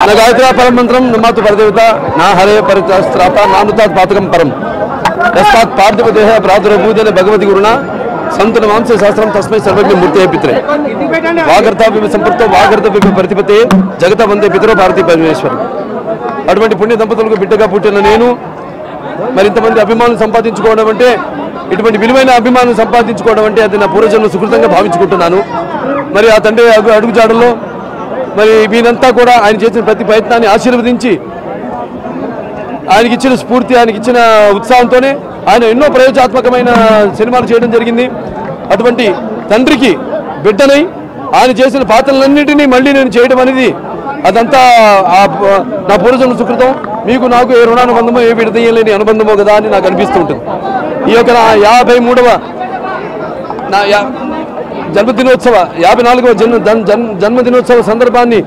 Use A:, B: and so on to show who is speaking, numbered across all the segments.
A: నా గాయత్రా పరం మంత్రం నమాతు పరదేవత నా హరే పరిత్రాత నానుతాత్ పాతకం పరం. తస్మాత్ పార్థివ దేహ ప్రాదురభూతన భగవతి గురుణ సంతున మాంస శాస్త్రం తస్మై సర్వజ్ఞ మూర్తి పిత్రే. వాగర్తాభ్య సంపృక్త వాగర్తభ్య ప్రతిపతే జగత వందే పితరో భారతీ పరమేశ్వరం. అటువంటి పుణ్య దంపతులకు బిడ్డగా పుట్టిన నేను మరింతమంది అభిమానులు సంపాదించుకోవడం అంటే ఇటువంటి విలువైన అభిమానులు సంపాదించుకోవడం అంటే అది నా పూర్వజన్మ సుకృతంగా భావించుకుంటున్నాను. మరి ఆ తండ్రి అడుగు అడుగుజాడల్లో మరి మీనంతా కూడా ఆయన చేసిన ప్రతి ప్రయత్నాన్ని ఆశీర్వదించి ఆయనకి ఇచ్చిన స్ఫూర్తి ఆయనకి ఇచ్చిన ఉత్సాహంతోనే ఆయన ఎన్నో ప్రయోజనాత్మకమైన సినిమాలు చేయడం జరిగింది. అటువంటి తండ్రికి బిడ్డనై ఆయన చేసిన పాత్రలన్నింటినీ మళ్ళీ నేను చేయడం అనేది అదంతా ఆ నా పూర్వజన్మ సుకృతం. మీకు నాకు ఏ రుణానుబంధమో ఏ విడదీయలేని అనుబంధమో కదా అని నాకు అనిపిస్తూ ఉంటుంది. ఈ యొక్క నా యాభై మూడవ నా యా జన్మదినోత్సవ యాభై నాలుగవ జన్మ జన్- జన్- జన్మదినోత్సవ సందర్భాన్ని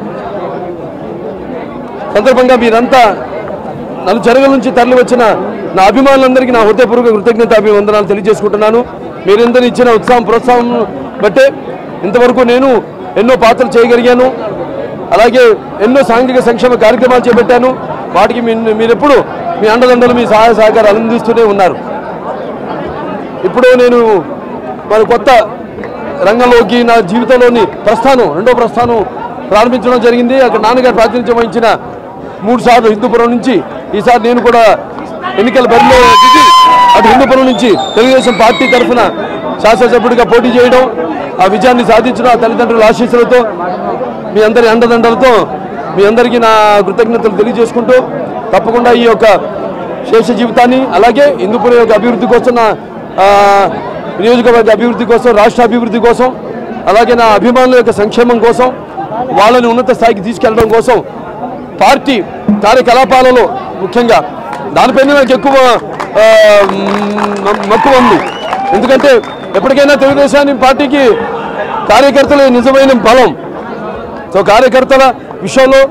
A: సందర్భంగా మీరంతా నలు చెరగల నుంచి తరలి వచ్చిన నా అభిమానులందరికీ నా హృదయపూర్వక కృతజ్ఞత అభివందనాలు తెలియజేసుకుంటున్నాను. మీరందరూ ఇచ్చిన ఉత్సాహం ప్రోత్సాహం బట్టే ఇంతవరకు నేను ఎన్నో పాత్రలు చేయగలిగాను. అలాగే ఎన్నో సాంఘిక సంక్షేమ కార్యక్రమాలు చేపట్టాను. వాటికి మీరెప్పుడు మీ అండదండలు మీ సహాయ సహకారాలు అందిస్తూనే ఉన్నారు. ఇప్పుడు నేను మరి కొత్త రంగంలోకి నా జీవితంలోని ప్రస్థానం రెండో ప్రస్థానం ప్రారంభించడం జరిగింది. అక్కడ నాన్నగారు ప్రాతినిధ్యం వహించిన మూడు సార్లు హిందూపురం నుంచి ఈసారి నేను కూడా ఎన్నికల బరిలో దిగి అటు హిందూపురం నుంచి తెలుగుదేశం పార్టీ తరఫున శాసనసభ్యుడిగా పోటీ చేయడం ఆ విజయాన్ని సాధించడం ఆ తల్లిదండ్రుల ఆశీస్సులతో మీ అందరి అండదండలతో మీ అందరికీ నా కృతజ్ఞతలు తెలియజేసుకుంటూ తప్పకుండా ఈ యొక్క శేష జీవితాన్ని అలాగే హిందూపురం యొక్క అభివృద్ధి కోసం నా నియోజకవర్గ అభివృద్ధి కోసం రాష్ట్ర అభివృద్ధి కోసం అలాగే నా అభిమానుల యొక్క సంక్షేమం కోసం వాళ్ళని ఉన్నత స్థాయికి తీసుకెళ్ళడం కోసం పార్టీ కార్యకలాపాలలో ముఖ్యంగా దానిపైన నాకు ఎక్కువ మక్కువ ఉంది. ఎందుకంటే ఎప్పటికైనా తెలుగుదేశాన్ని పార్టీకి కార్యకర్తలు నిజమైన బలం. సో కార్యకర్తల విషయంలో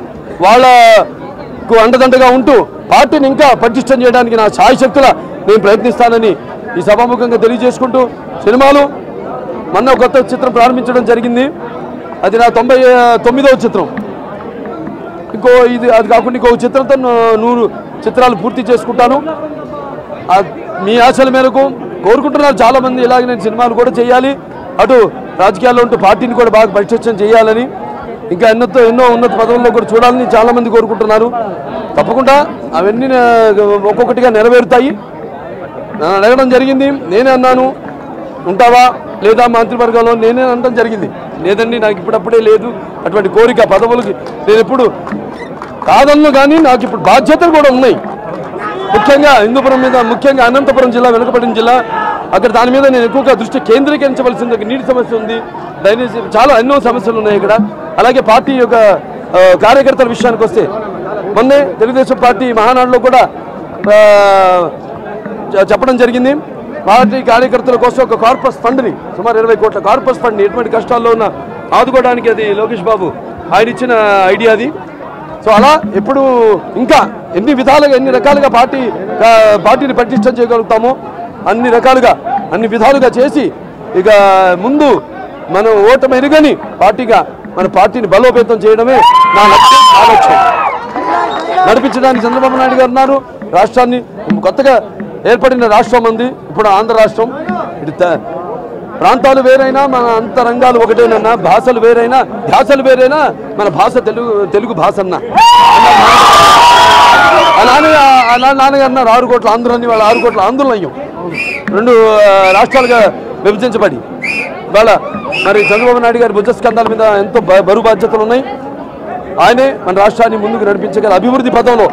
A: వాళ్ళకు అండదండగా ఉంటూ పార్టీని ఇంకా పటిష్టం చేయడానికి నా సాయశక్తుల నేను ప్రయత్నిస్తానని ఈ సభాముఖంగా తెలియజేసుకుంటూ సినిమాలు మొన్న కొత్త చిత్రం ప్రారంభించడం జరిగింది. అది నా తొంభై తొమ్మిదవ చిత్రం. ఇంకో ఇది అది కాకుండా ఇంకో చిత్రంతో నూరు చిత్రాలు పూర్తి చేసుకుంటాను. మీ ఆశల మేరకు కోరుకుంటున్నారు చాలామంది ఇలాగ నేను సినిమాలు కూడా చేయాలి. అటు రాజకీయాల్లో ఉంటూ పార్టీని కూడా బాగా పరిచయం చేయాలని ఇంకా ఎన్నో ఎన్నో ఉన్నత పదవుల్లో కూడా చూడాలని చాలామంది కోరుకుంటున్నారు. తప్పకుండా అవన్నీ ఒక్కొక్కటిగా నెరవేరుతాయి. నన్ను అడగడం జరిగింది. నేనే అన్నాను. ఉంటావా? లేదా మంత్రివర్గంలో నేనే అనడం జరిగింది. లేదండి నాకు ఇప్పుడప్పుడే లేదు. అటువంటి కోరిక పదవులకి నేను ఎప్పుడు కాదన్ను కానీ నాకు ఇప్పుడు బాధ్యతలు కూడా ఉన్నాయి. ముఖ్యంగా హిందూపురం మీద ముఖ్యంగా అనంతపురం జిల్లా వెనుకబడిన జిల్లా. అక్కడ దాని మీద నేను ఎక్కువగా దృష్టి కేంద్రీకరించవలసింది ఒక నీటి సమస్య ఉంది. డ్రైనేజ్ చాలా ఎన్నో సమస్యలు ఉన్నాయి ఇక్కడ. అలాగే పార్టీ యొక్క కార్యకర్తల విషయానికి వస్తే మొన్నే తెలుగుదేశం పార్టీ మహానాడులో కూడా చెప్పడం జరిగింది. పార్టీ కార్యకర్తల కోసం ఒక కార్పస్ ఫండ్ని సుమారు ఇరవై కోట్ల కార్పస్ ఫండ్ని ఎటువంటి కష్టాల్లో ఉన్న ఆదుకోవడానికి అది లోకేష్ బాబు ఆయన ఇచ్చిన ఐడియా అది. సో అలా ఎప్పుడు ఇంకా ఎన్ని విధాలుగా ఎన్ని రకాలుగా పార్టీ పార్టీని పటిష్టం చేయగలుగుతామో అన్ని రకాలుగా అన్ని విధాలుగా చేసి ఇక ముందు మనం ఓటమి ఎరుగని పార్టీగా మన పార్టీని బలోపేతం చేయడమే నా లక్ష్యం ఆలోచన నడిపించడానికి చంద్రబాబు నాయుడు గారు ఉన్నారు. రాష్ట్రాన్ని కొత్తగా ఏర్పడిన రాష్ట్రం ఉంది ఇప్పుడు ఆంధ్ర రాష్ట్రం. ఇటు ప్రాంతాలు వేరైనా మన అంతరంగాలు ఒకటేనన్నా భాషలు వేరైనా ధ్యాసలు వేరైనా మన భాష తెలుగు తెలుగు భాష అన్న ఆ అలా నాన్నగారు అన్నారు ఆరు కోట్ల ఆంధ్రులని వాళ్ళ ఆరు కోట్ల ఆంధ్రులు అయ్యాం. రెండు రాష్ట్రాలుగా విభజించబడి. ఇవాళ మరి చంద్రబాబు నాయుడు గారి భుజస్కంధాల మీద ఎంతో బ- బరువు బాధ్యతలు ఉన్నాయి. ఆయనే మన రాష్ట్రాన్ని ముందుకు నడిపించగల అభివృద్ధి పథంలో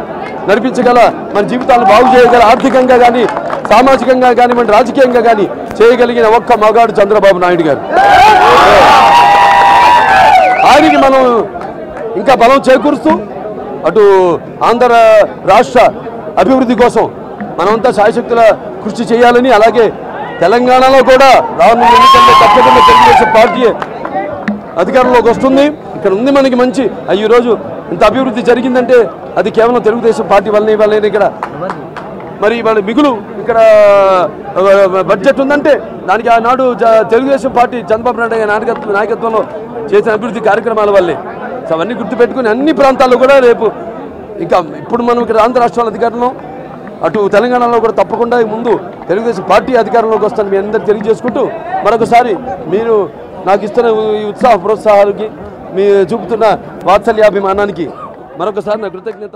A: నడిపించగల మన జీవితాలను బాగు చేయగల ఆర్థికంగా కానీ సామాజికంగా కానీ మన రాజకీయంగా కానీ చేయగలిగిన ఒక్క మగాడు చంద్రబాబు నాయుడు గారు. ఆయనకి మనం ఇంకా బలం చేకూరుస్తూ అటు ఆంధ్ర రాష్ట్ర అభివృద్ధి కోసం మనమంతా శాయశక్తుల కృషి చేయాలని అలాగే తెలంగాణలో కూడా రానున్న ఎన్నికల్లో తప్పకుండా తెలుగుదేశం పార్టీ అధికారంలోకి వస్తుంది. ఇక్కడ ఉంది మనకి మంచి ఆ ఈ రోజు ఇంత అభివృద్ధి జరిగిందంటే అది కేవలం తెలుగుదేశం పార్టీ వల్లనే వల్లనే ఇక్కడ మరి వాళ్ళ మిగులు ఇక్కడ బడ్జెట్ ఉందంటే దానికి ఆనాడు తెలుగుదేశం పార్టీ చంద్రబాబు నాయుడు నాయకత్వ నాయకత్వంలో చేసిన అభివృద్ధి కార్యక్రమాల వల్లే. సో అవన్నీ గుర్తుపెట్టుకుని అన్ని ప్రాంతాల్లో కూడా రేపు ఇంకా ఇప్పుడు మనం ఇక్కడ ఆంధ్ర రాష్ట్రాల అధికారంలో అటు తెలంగాణలో కూడా తప్పకుండా ముందు తెలుగుదేశం పార్టీ అధికారంలోకి వస్తాను మీ అందరికి తెలియజేసుకుంటూ మరొకసారి మీరు నాకు ఇస్తున్న ఈ ఉత్సాహ ప్రోత్సాహాలకి మీ చూపుతున్న వాత్సల్యాభిమానానికి మరొకసారి నా కృతజ్ఞత